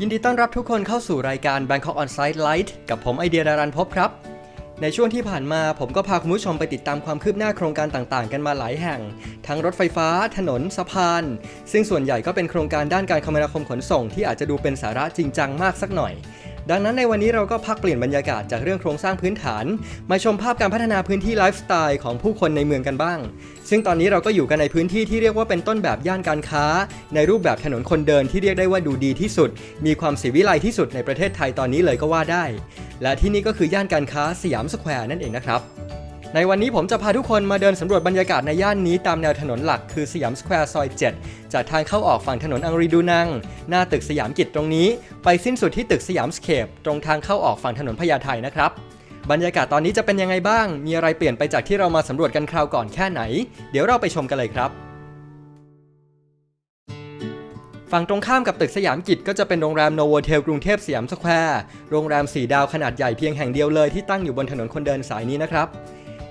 ยินดีต้อนรับทุกคนเข้าสู่รายการ Bangkok On Site Light กับผมไอเดียดารันพบครับ ในช่วงที่ผ่านมาผมก็พาคุณผู้ชมไปติดตามความคืบหน้าโครงการต่างๆ กันมาหลายแห่ง ทั้งรถไฟฟ้า ถนน สะพาน ซึ่งส่วนใหญ่ก็เป็นโครงการด้านการคมนาคมขนส่งที่อาจจะดูเป็นสาระจริงจังมากสักหน่อย ดังนั้นในวันนี้เราก็พักเปลี่ยนบรรยากาศจากเรื่องโครงสร้างพื้นฐาน มาชมภาพการพัฒนาพื้นที่ไลฟ์สไตล์ของผู้คนในเมืองกันบ้าง ซึ่งตอนนี้เราก็อยู่กันในพื้นที่ที่เรียกว่าเป็นต้นแบบย่านการค้า ในรูปแบบถนนคนเดินที่เรียกได้ว่าดูดีที่สุด มีความสีวิไลที่สุดในประเทศไทยตอนนี้เลยก็ว่าได้ และที่นี่ก็คือย่านการค้าสยามสแควร์นั่นเองนะครับ ในวันนี้ผมจะพาทุกคนมาเดินสำรวจบรรยากาศในย่านนี้ตามแนวถนนหลักคือสยามสแควร์ซอย 7 จากทางเข้าออกฝั่งถนนอังรีดูนัง หน้าตึกสยามกิจตรงนี้ ไปสิ้นสุดที่ตึกสยามสเคปตรงทางเข้าออกฝั่งถนนพญาไทนะครับ บรรยากาศตอนนี้จะเป็นยังไงบ้าง มีอะไรเปลี่ยนไปจากที่เรามาสำรวจกันคราวก่อนแค่ไหน เดี๋ยวเราไปชมกันเลยครับฝั่งตรงข้ามกับตึกสยามกิจก็จะเป็นโรงแรมโนโวเทลกรุงเทพสยามสแควร์ โรงแรม4ดาวขนาดใหญ่เพียงแห่งเดียวเลยที่ตั้งอยู่บนถนนคนเดินสายนี้นะครับ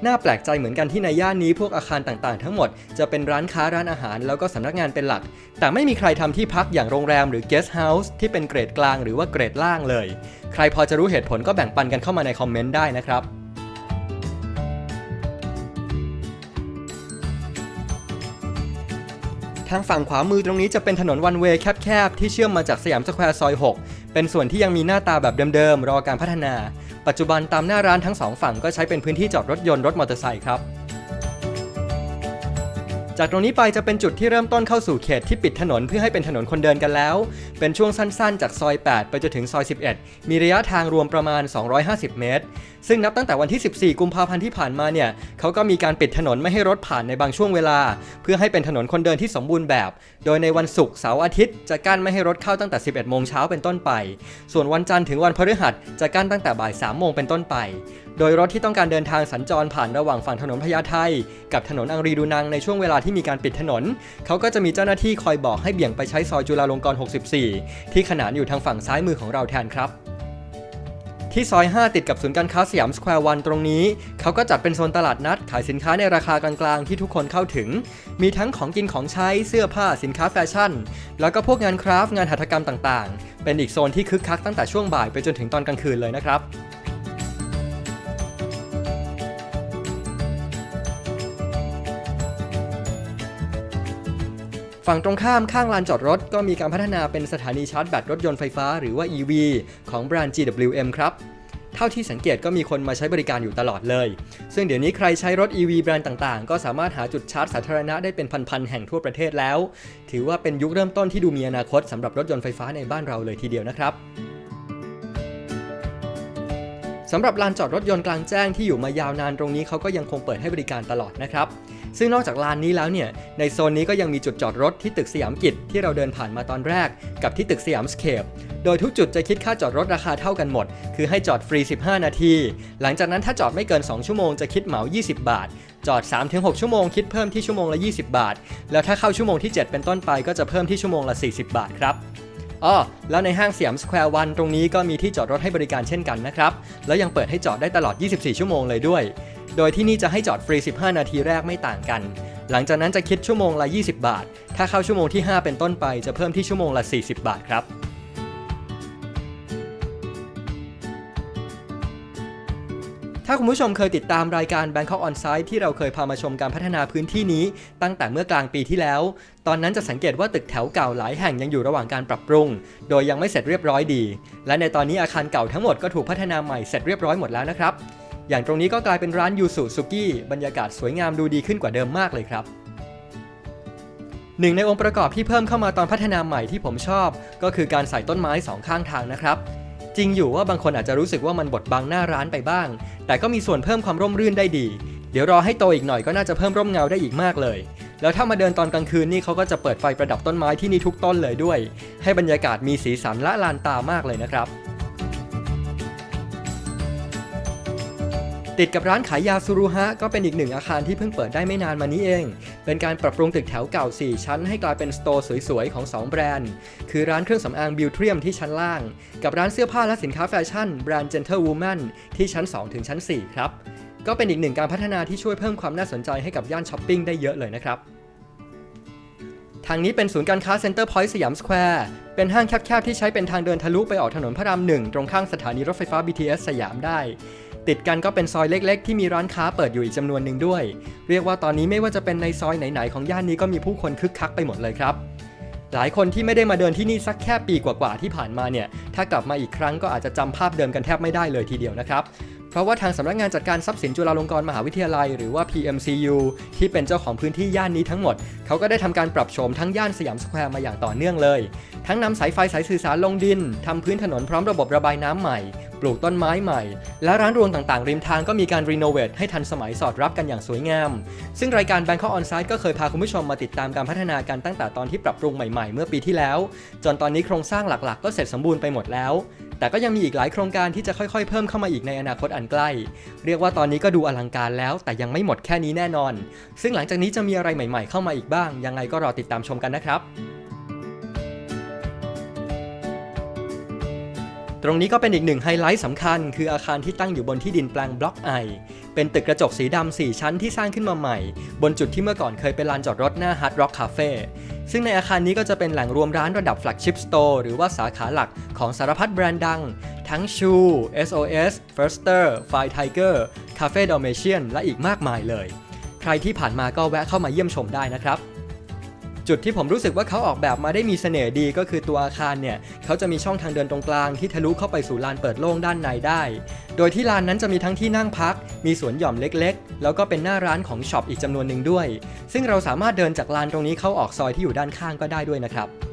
น่าแปลกใจเหมือนกันที่ในย่านนี้พวกอาคารต่างๆ ทั้งหมดจะเป็นร้านค้าร้านอาหารแล้วก็สำนักงานเป็นหลัก แต่ไม่มีใครทำที่พักอย่างโรงแรมหรือ guest house ที่เป็นเกรดกลางหรือว่าเกรดล่างเลย ใครพอจะรู้เหตุผลก็แบ่งปันกันเข้ามาในคอมเมนต์ได้นะครับทางฝั่งขวามือตรงนี้จะเป็นถนนวันเวย์แคบๆ ที่เชื่อมมาจากสยามสแควร์ซอย 6 เป็นส่วนที่ยังมีหน้าตาแบบเดิมๆ รอการพัฒนา ปัจจุบันตามหน้าร้านทั้งสองฝั่งก็ใช้เป็นพื้นที่จอดรถยนต์รถมอเตอร์ไซค์ครับ จากตรงนี้ไปจะเป็นจุดที่เริ่มต้นเข้าสู่เขตที่ปิดถนนเพื่อให้เป็นถนนคนเดินกันแล้ว เป็นช่วงสั้นๆ จากซอย 8 ไปจนถึงซอย 11 มีระยะทางรวมประมาณ 250 เมตร ซึ่งนับตั้งแต่วันที่ 14 กุมภาพันธ์ที่ผ่านมาเนี่ยเขาก็มีการปิดถนนไม่ให้รถผ่านในบางช่วงเวลา เพื่อให้เป็นถนนคนเดินที่สมบูรณ์แบบ โดยในวันศุกร์เสาร์อาทิตย์จะกั้นไม่ให้รถเข้าตั้งแต่ 11 โมงเช้าเป็นต้นไป ส่วนวันจันทร์ถึงวันพฤหัสจะกั้นตั้งแต่บ่าย 3 โมงเป็นต้นไป โดยรถที่ต้องการเดินทางสัญจรผ่านระหว่างฝั่งถนนพญาไทกับถนนอังรีดูนังในช่วงเวลาที่มีการปิดถนน เขาก็จะมีเจ้าหน้าที่คอยบอกให้เบี่ยงไปใช้ซอยจุฬาลงกรณ์ 64 ที่ขนานอยู่ทางฝั่งซ้ายมือของเราแทนครับที่ซอย 5 ติดกับศูนย์การค้าสยามสแควร์วันตรงนี้ เขาก็จัดเป็นโซนตลาดนัดขายสินค้าในราคากลางๆ ที่ทุกคนเข้าถึง มีทั้งของกินของใช้เสื้อผ้าสินค้าแฟชั่น แล้วก็พวกงานคราฟต์งานหัตถกรรมต่างๆ เป็นอีกโซนที่คึกคักตั้งแต่ช่วงบ่ายไปจนถึงตอนกลางคืนเลยนะครับ ฝั่งตรงข้ามข้างลานจอดรถ ก็มีการพัฒนาเป็นสถานีชาร์จแบตรถยนต์ไฟฟ้าหรือว่า EV ของแบรนด์ GWM ครับเท่าที่สังเกตก็มีคนมาใช้บริการอยู่ตลอดเลย ซึ่งเดี๋ยวนี้ใครใช้รถ EV แบรนด์ต่างๆ ก็สามารถหาจุดชาร์จสาธารณะได้เป็นพันๆแห่งทั่วประเทศแล้ว ถือว่าเป็นยุคเริ่มต้นที่ดูมีอนาคตสำหรับรถยนต์ไฟฟ้าในบ้านเราเลยทีเดียวนะครับสำหรับลานจอดรถยนต์กลางแจ้งที่อยู่มายาวนานตรงนี้เขาก็ยังคงเปิดให้บริการตลอดนะครับ ซึ่งนอกจากลานนี้แล้วเนี่ยในโซนนี้ก็ยังมีจุดจอดรถที่ตึกสยามกิจที่เราเดินผ่านมาตอนแรก กับที่ตึกสยามสเคปโดยทุกจุดจะคิดค่าจอดรถราคาเท่ากันหมด คือให้จอดฟรี 15 นาที หลังจากนั้นถ้าจอดไม่เกิน 2 ชั่วโมงจะคิดเหมา 20 บาท จอด 3-6 ชั่วโมงคิดเพิ่มที่ชั่วโมงละ 20 บาท แล้วถ้าเข้าชั่วโมงที่ 7 เป็นต้นไปก็จะเพิ่มที่ชั่วโมงละ 40 บาทครับอ้อแล้วในห้างสยามสแควร์วันตรงนี้ก็มีที่จอดรถให้บริการเช่นกันนะครับ แล้วยังเปิดให้จอดได้ตลอด 24 ชั่วโมงเลยด้วย โดยที่นี่จะให้จอดฟรี 15 นาทีแรกไม่ต่างกัน หลังจากนั้นจะคิดชั่วโมงละ 20 บาท ถ้าเข้าชั่วโมงที่ 5 เป็นต้นไปจะเพิ่มที่ชั่วโมงละ 40 บาทครับถ้าคุณผู้ชมเคยติดตามรายการ Bangkok On Site ที่เราเคยพามาชมการพัฒนาพื้นที่นี้ ตั้งแต่เมื่อกลางปีที่แล้ว ตอนนั้นจะสังเกตว่าตึกแถวเก่าหลายแห่งยังอยู่ระหว่างการปรับปรุง โดยยังไม่เสร็จเรียบร้อยดี และในตอนนี้อาคารเก่าทั้งหมดก็ถูกพัฒนาใหม่เสร็จเรียบร้อยหมดแล้วนะครับ อย่างตรงนี้ก็กลายเป็นร้านยูสุสุกี้บรรยากาศสวยงามดูดีขึ้นกว่าเดิมมากเลยครับหนึ่งในองค์ประกอบที่เพิ่มเข้ามาตอนพัฒนาใหม่ที่ผมชอบ ก็คือการใส่ต้นไม้สองข้างทางนะครับ จริงอยู่ว่าบางคนอาจจะรู้สึกว่ามันบดบังหน้าร้านไปบ้าง แต่ก็มีส่วนเพิ่มความร่มรื่นได้ดี เดี๋ยวรอให้โตอีกหน่อยก็น่าจะเพิ่มร่มเงาได้อีกมากเลย แล้วถ้ามาเดินตอนกลางคืนนี่เขาก็จะเปิดไฟประดับต้นไม้ที่นี่ทุกต้นเลยด้วย ให้บรรยากาศมีสีสันละลานตามากเลยนะครับ ติดกับร้านขายยาซูรุฮะก็เป็นอีกหนึ่งอาคารที่เพิ่งเปิดได้ไม่นานมานี้เอง เป็นการปรับปรุงตึกแถวเก่า 4 ชั้นให้กลายเป็นสโตร์สวยๆ ของ 2 แบรนด์ คือร้านเครื่องสำอางบิวเทียมที่ชั้นล่าง กับร้านเสื้อผ้าและสินค้าแฟชั่นแบรนด์ Gentle Woman ที่ชั้น 2 ถึงชั้น 4 ครับ ก็เป็นอีกหนึ่งการพัฒนาที่ช่วยเพิ่มความน่าสนใจให้กับย่านช้อปปิ้งได้เยอะเลยนะครับ ทางนี้เป็นศูนย์การค้าเซ็นเตอร์พอยต์สยามสแควร์เป็นห้างแคบๆที่ใช้เป็นทางเดินทะลุไปออกถนนพระรามหนึ่งตรงข้างสถานีรถไฟฟ้า BTS สยามได้ ติดกันก็เป็นซอยเล็กๆ ที่มีร้านค้าเปิดอยู่อีกจำนวนหนึ่งด้วย เรียกว่าตอนนี้ไม่ว่าจะเป็นในซอยไหนๆของย่านนี้ก็มีผู้คนคึกคักไปหมดเลยครับหลายคนที่ไม่ได้มาเดินที่นี่สักแค่ปีกว่าๆที่ผ่านมาเนี่ย ถ้ากลับมาอีกครั้งก็อาจจะจำภาพเดิมกันแทบไม่ได้เลยทีเดียวนะครับ ราะว่าทางสำนักงานจัดการทรัพย์สินจุฬาลงกรณ์มหาวิทยาลัย หรือว่า PMCU ที่เป็นเจ้าของพื้นที่ย่านนี้ทั้งหมด เขาก็ได้ทำการปรับโฉมทั้งย่านสยามสแควร์มาอย่างต่อเนื่องเลย ทั้งนำสายไฟสายสื่อสารลงดินทำพื้นถนนพร้อมระบบระบายน้ำใหม่ ปลูกต้นไม้ใหม่ และร้านรวงต่างๆ ริมทางก็มีการรีโนเวทให้ทันสมัยสอดรับกันอย่างสวยงาม ซึ่งรายการ Bangkok On Site ก็เคยพาคุณผู้ชมมาติดตามการพัฒนากันตั้งแต่ตอนที่ปรับปรุงใหม่ๆ เมื่อปีที่แล้ว จนตอนนี้โครงสร้างหลักๆ ก็เสร็จสมบูรณ์ไปหมดแล้ว แต่ก็ยังมีอีกหลายโครงการที่จะค่อยๆ เพิ่มเข้ามาอีกในอนาคตอันใกล้ เรียกว่าตอนนี้ก็ดูอลังการแล้ว แต่ยังไม่หมดแค่นี้แน่นอน ซึ่งหลังจากนี้จะมีอะไรใหม่ ๆ เข้ามาอีกบ้าง ยังไงก็รอติดตามชมกันนะครับ รงนี้ก็เป็นอีกหนึ่งไฮไลท์สำคัญ คืออาคารที่ตั้งอยู่บนที่ดินแปลงบล็อกไอ เป็นตึกกระจกสีดำ4ชั้นที่สร้างขึ้นมาใหม่ บนจุดที่เมื่อก่อนเคยเป็นลานจอดรถหน้า Hard Rock Cafe ซึ่งในอาคารนี้ก็จะเป็นแหล่งรวมร้านระดับ flagship store หรือว่าสาขาหลักของสารพัดแบรนด์ดัง ทั้ง Shoe SOS Firster Fire Tiger Cafe Dalmatian และอีกมากมายเลย ใครที่ผ่านมาก็แวะเข้ามาเยี่ยมชมได้นะครับ จุดที่ผมรู้สึกว่าเขาออกแบบมาได้มีเสน่ห์ดีก็คือตัวอาคารเนี่ยเขาจะมีช่องทางเดินตรงกลางที่ทะลุเข้าไปสู่ลานเปิดโล่งด้านในได้ โดยที่ลานนั้นจะมีทั้งที่นั่งพัก มีสวนหย่อมเล็กๆ แล้วก็เป็นหน้าร้านของช็อปอีกจำนวนหนึ่งด้วย ซึ่งเราสามารถเดินจากลานตรงนี้เข้าออกซอยที่อยู่ด้านข้างก็ได้ด้วยนะครับ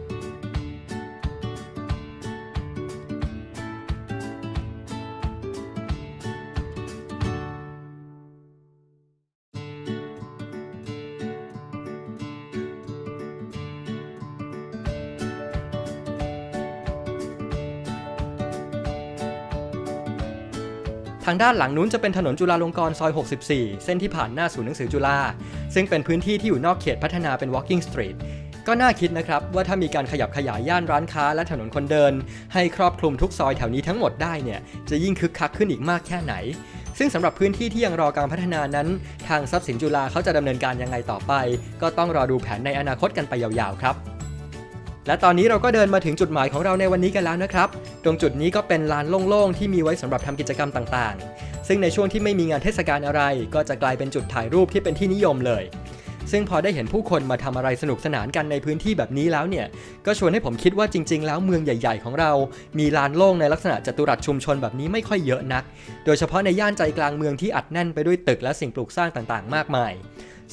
ทางด้านหลังนู้นจะเป็นถนนจุฬาลงกรณ์ซอย 64 เส้นที่ผ่านหน้าศูนย์หนังสือจุฬาซึ่งเป็นพื้นที่ที่อยู่นอกเขตพัฒนาเป็น walking street ก็น่าคิดนะครับ ว่าถ้ามีการขยับขยายย่านร้านค้าและถนนคนเดิน ให้ครอบคลุมทุกซอยแถวนี้ทั้งหมดได้เนี่ยจะยิ่งคึกคักขึ้นอีกมากแค่ไหน ซึ่งสำหรับพื้นที่ที่ยังรอการพัฒนานั้น ทางทรัพย์สินจุฬาเขาจะดำเนินการยังไงต่อไป ก็ต้องรอดูแผนในอนาคตกันไปยาวๆครับ และตอนนี้เราก็เดินมาถึงจุดหมายของเราในวันนี้กันแล้วนะครับ ตรงจุดนี้ก็เป็นลานโล่งๆ ที่มีไว้สำหรับทำกิจกรรมต่างๆ ซึ่งในช่วงที่ไม่มีงานเทศกาลอะไร ก็จะกลายเป็นจุดถ่ายรูปที่เป็นที่นิยมเลย ซึ่งพอได้เห็นผู้คนมาทำอะไรสนุกสนานกันในพื้นที่แบบนี้แล้วเนี่ย ก็ชวนให้ผมคิดว่าจริง ๆ แล้วเมืองใหญ่ ๆ ของเรา มีลานโล่งในลักษณะจัตุรัสชุมชนแบบนี้ไม่ค่อยเยอะนัก โดยเฉพาะในย่านใจกลางเมืองที่อัดแน่นไปด้วยตึกและสิ่งปลูกสร้างต่างๆ มากมาย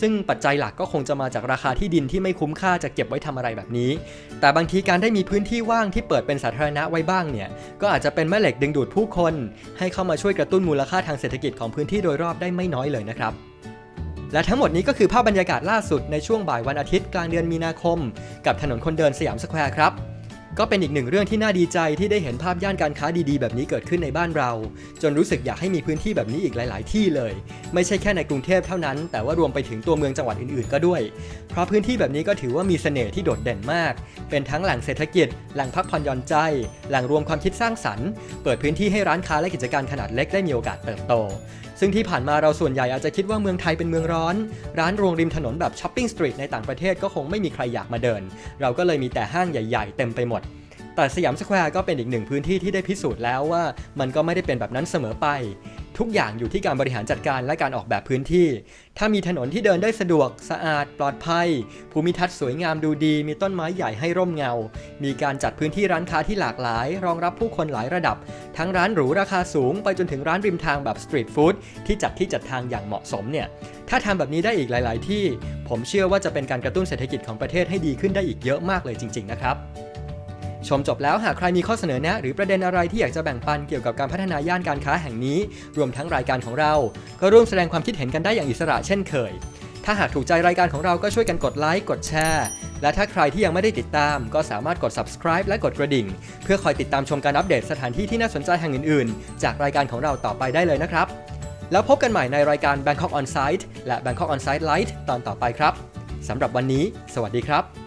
ซึ่งปัจจัยหลักก็คงจะมาจากราคาที่ดินที่ไม่คุ้มค่าจะเก็บไว้ทำอะไรแบบนี้ แต่บางทีการได้มีพื้นที่ว่างที่เปิดเป็นสาธารณะไว้บ้างเนี่ย ก็อาจจะเป็นแม่เหล็กดึงดูดผู้คน ให้เข้ามาช่วยกระตุ้นมูลค่าทางเศรษฐกิจของพื้นที่โดยรอบได้ไม่น้อยเลยนะครับและทั้งหมดนี้ก็คือภาพบรรยากาศล่าสุดในช่วงบ่ายวันอาทิตย์กลางเดือนมีนาคม กับถนนคนเดินสยามสแควร์ครับ ก็เป็นอีกหนึ่งเรื่องที่น่าดีใจที่ได้เห็นภาพย่านการค้าดีๆ แบบนี้เกิดขึ้นในบ้านเรา จนรู้สึกอยากให้มีพื้นที่แบบนี้อีกหลาย ๆ ที่เลย ไม่ใช่แค่ในกรุงเทพเท่านั้น แต่ว่ารวมไปถึงตัวเมืองจังหวัดอื่น ๆ ก็ด้วย เพราะพื้นที่แบบนี้ก็ถือว่ามีเสน่ห์ที่โดดเด่นมาก เป็นทั้งแหล่งเศรษฐกิจ แหล่งพักผ่อนหย่อนใจ แหล่งรวมความคิดสร้างสรรค์ เปิดพื้นที่ให้ร้านค้าและกิจการขนาดเล็กได้มีโอกาสเติบโต ซึ่งที่ผ่านมาเราส่วนใหญ่อาจจะคิดว่าเมืองไทยเป็นเมืองร้อน ร้านรวงริมถนนแบบช้อปปิ้งสตรีทในต่างประเทศก็คงไม่มีใครอยากมาเดิน เราก็เลยมีแต่ห้างใหญ่ ๆ เต็มไปหมด แต่สยามสแควร์ก็เป็นอีกหนึ่งพื้นที่ที่ได้พิสูจน์แล้วว่ามันก็ไม่ได้เป็นแบบนั้นเสมอไป ทุกอย่างอยู่ที่การบริหารจัดการและการออกแบบพื้นที่ ถ้ามีถนนที่เดินได้สะดวก สะอาด ปลอดภัย ภูมิทัศน์สวยงามดูดี มีต้นไม้ใหญ่ให้ร่มเงา มีการจัดพื้นที่ร้านค้าที่หลากหลาย รองรับผู้คนหลายระดับ ทั้งร้านหรูราคาสูง ไปจนถึงร้านริมทางแบบสตรีทฟู้ดที่จัดที่จัดทางอย่างเหมาะสมเนี่ยถ้าทำแบบนี้ได้อีกหลาย ๆ ที่ ผมเชื่อว่าจะเป็นการกระตุ้นเศรษฐกิจของประเทศให้ดีขึ้นได้อีกเยอะมากเลยจริง ๆ นะครับ ชมจบแล้วหากใครมีข้อเสนอแนะหรือประเด็นอะไรที่อยากจะแบ่งปันเกี่ยวกับการพัฒนาย่านการค้าแห่งนี้ รวมทั้งรายการของเรา ก็ร่วมแสดงความคิดเห็นกันได้อย่างอิสระเช่นเคย ถ้าหากถูกใจรายการของเราก็ช่วยกันกดไลค์กดแชร์ และถ้าใครที่ยังไม่ได้ติดตาม ก็สามารถกด subscribe และกดกระดิ่ง เพื่อคอยติดตามชมการอัปเดตสถานที่ที่น่าสนใจแห่งอื่นๆ จากรายการของเราต่อไปได้เลยนะครับ แล้วพบกันใหม่ในรายการ Bangkok On Site และ Bangkok On Site Lite ตอนต่อไปครับสำหรับวันนี้ สวัสดีครับ